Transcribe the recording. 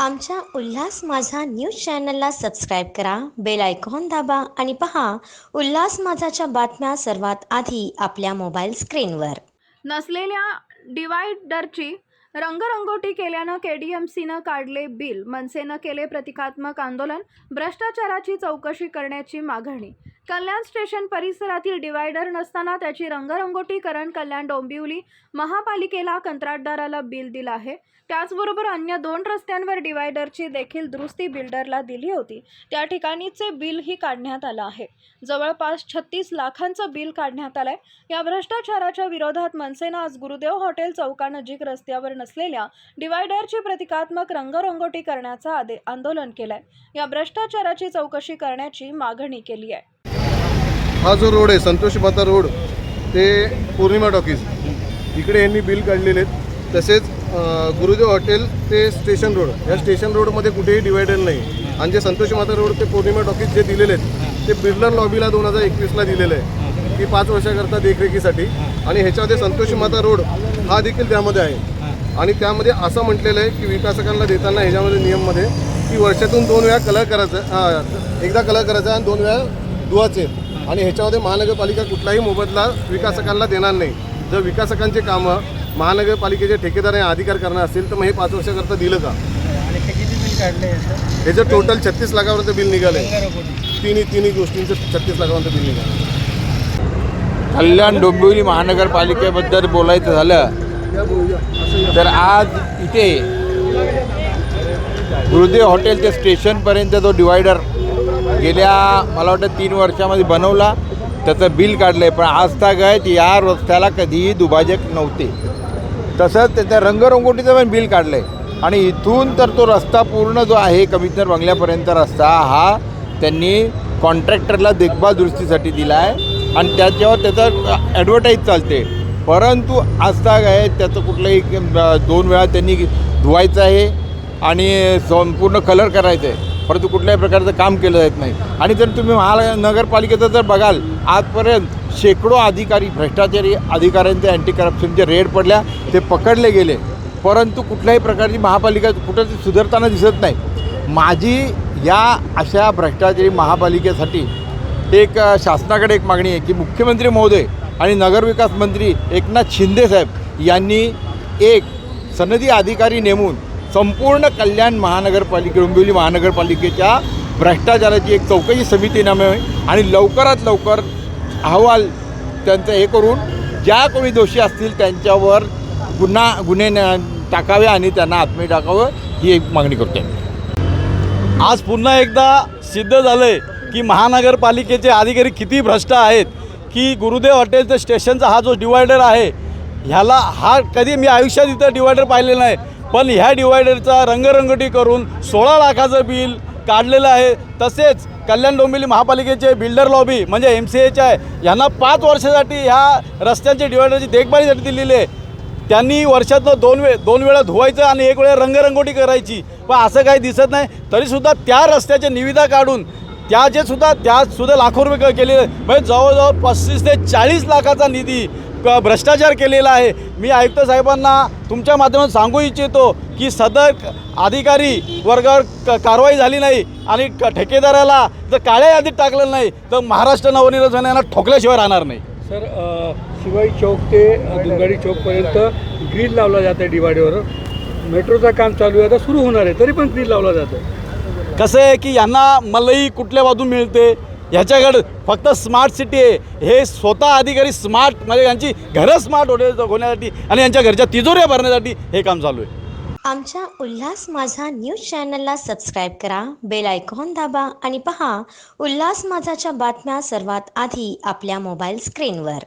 आमच्या उल्हास माझा न्यूज चॅनलला सबस्क्राईब करा बेल आयकॉन दाबा आणि पहा उल्हास माझाच्या बातम्या सर्वात आधी आपल्या मोबाईल स्क्रीनवर. नसलेल्या डिवायडरची रंगरंगोटी केल्यानं के डी एम सीनं काढले बिल मनसेनं केले प्रतिकात्मक आंदोलन भ्रष्टाचाराची चौकशी करण्याची मागणी. कल्याण स्टेशन परिसरातील डिवायडर नसताना त्याची रंगरंगोटीकरण कल्याण डोंबिवली महापालिकेला कंत्राटदाराला बिल दिलं आहे. त्याचबरोबर अन्य दोन रस्त्यांवर डिवायडरची देखील दुरुस्ती बिल्डरला दिली होती. त्या ठिकाणीचे बिलही काढण्यात आलं आहे. जवळपास छत्तीस लाखांचं बिल काढण्यात आलंय. या भ्रष्टाचाराच्या विरोधात मनसेनं आज गुरुदेव हॉटेल चौकानजीक रस्त्यावर नसलेल्या डिवायडरची प्रतिकात्मक रंगरंगोटी करण्याचा आदे आंदोलन केलंय. या भ्रष्टाचाराची चौकशी करण्याची मागणी केली आहे. हा जो रोड आहे संतोष माता रोड ते पौर्णिमा टॉकीज. इकडे यांनी बिल काढलेले आहेत. तसेच गुरुदेव हॉटेल ते स्टेशन रोड. या स्टेशन रोडमध्ये कुठेही डिवायडर नाही. आणि जे संतोष माता रोड ते पौर्णिमा टॉकीज जे दिलेले आहेत ते बिर्लर लॉबीला दोन हजार एकवीसला दिलेलं आहे की पाच वर्षाकरता देखरेखीसाठी. आणि ह्याच्यामध्ये संतोष माता रोड हा देखील त्यामध्ये आहे. आणि त्यामध्ये असं म्हटलेलं आहे की विकासकांना देताना ह्याच्यामध्ये नियममध्ये की वर्षातून दोन वेळा कलर करायचं हां एकदा कलर करायचा आणि दोन वेळा धुवाचे आणि ह्याच्यामध्ये महानगरपालिका कुठलाही मोबदला विकासकांना देणार नाही. जर विकासकांचे कामं महानगरपालिकेचे ठेकेदार आणि अधिकार करणार असतील तर मग हे पाच वर्षाकरता दिलं का? ह्याचं टोटल छत्तीस लाखापर्यंत बिल निघालं. रंगरंगोटी. तिन्ही तिन्ही गोष्टींचं छत्तीस लाखापर्यंत बिल निघालं. कल्याण डोंबिवली महानगरपालिकेबद्दल बोलायचं झालं तर आज इथे गुरुदेव हॉटेल ते स्टेशनपर्यंत जो डिवायडर गेल्या मला वाटतं तीन वर्षामध्ये बनवला. त्याचं बिल काढलं आहे पण आज तागत या रस्त्याला कधीही दुभाजक नव्हते. तसंच त्याच्या रंगरंगोटीचं पण बिल काढलं आहे आणि इथून तर तो रस्ता पूर्ण जो आहे कमिशनर बंगल्यापर्यंत रस्ता हा त्यांनी कॉन्ट्रॅक्टरला देखभाल दुरुस्तीसाठी दिला आहे आणि त्याच्यावर त्याचं ॲडव्हर्टाईज चालते. परंतु आजताग आहे त्याचं कुठलंही दोन वेळा त्यांनी धुवायचं आहे. आणि संपूर्ण कलर करायचं आहे परंतु कुठल्याही प्रकारचं काम केलं जात नाही. आणि जर तुम्ही महानगरपालिकेचं जर बघाल आजपर्यंत शेकडो अधिकारी भ्रष्टाचारी अधिकाऱ्यांचे अँटी करप्शनचे रेड पडल्या ते पकडले गेले. परंतु कुठल्याही प्रकारची महापालिका कुठं ती सुधारताना दिसत नाही. माझी या अशा भ्रष्टाचारी महापालिकेसाठी एक शासनाकडे एक मागणी आहे की मुख्यमंत्री महोदय आणि नगरविकास मंत्री एकनाथ शिंदे साहेब यांनी एक सनदी अधिकारी नेमून संपूर्ण कल्याण महानगरपालिके डोंबिवली महानगरपालिकेच्या भ्रष्टाचाराची एक चौकशी समिती नेमावी आणि लवकरात लवकर अहवाल त्यांचं हे करून ज्या कोणी दोषी असतील त्यांच्यावर गुन्हा गुन्हे टाकावे आणि त्यांना आत्मे टाकावं ही एक मागणी करतो आहे आज पुन्हा एकदा सिद्ध झालं आहे की महानगरपालिकेचे अधिकारी किती भ्रष्ट आहेत की गुरुदेव हॉटेलचं स्टेशनचा हा जो डिवायडर आहे ह्याला हा कधी मी आयुष्यात इथं डिवायडर पाहिलेलं नाही पण ह्या डिवायडरचा रंगरंगटी करून सोळा लाखाचं बिल काढलेलं आहे. तसेच कल्याण डोंबिवली महापालिकेचे बिल्डर लॉबी म्हणजे एम सी एच आहे यांना पाच वर्षासाठी ह्या रस्त्यांच्या डिवायडरची देखभालीसाठी दिलेली आहे. त्यांनी वर्षातनं दोन वेळ दोन वेळा धुवायचं आणि एक वेळा रंगरंगोटी करायची. पण असं काही दिसत नाही. तरीसुद्धा त्या रस्त्याच्या निविदा काढून त्याचे सुद्धा त्यासुद्धा लाखो रुपये केले केलेले म्हणजे जवळजवळ पस्तीस ते चाळीस लाखाचा निधी भ्रष्टाचार केलेला आहे? मी आयुक्त साहेबांना तुमच्या माध्यमातून सांगू इच्छितो की सदर अधिकारी वर्गावर क- कारवाई झाली नाही आणि ठेकेदाराला जर काळ्या यादीत टाकलं नाही तर महाराष्ट्र नवनिर्माण यांना ठोकल्याशिवाय राहणार नाही. सर शिवाई चौक ते अ, दुंगाडी चौकपर्यंत ग्रील लावला जातं आहे डिवायडरवर मेट्रोचं काम चालू आहे आता सुरू होणार आहे तरी पण ग्रील लावला जातं कसं आहे की यांना मलई कुठल्या बाजून मिळते? याच्याकडं फक्त स्मार्ट सिटी आहे. हे स्वतः अधिकारी स्मार्ट म्हणजे यांची घरं स्मार्ट होण्या होण्यासाठी आणि यांच्या घरच्या तिजोऱ्या भरण्यासाठी हे काम चालू आहे. आमच्या उल्हास माझा न्यूज चॅनलला सबस्क्राईब करा बेल आयकॉन दाबा आणि पहा उल्हास माझाच्या बातम्या सर्वात आधी आपल्या मोबाईल स्क्रीनवर.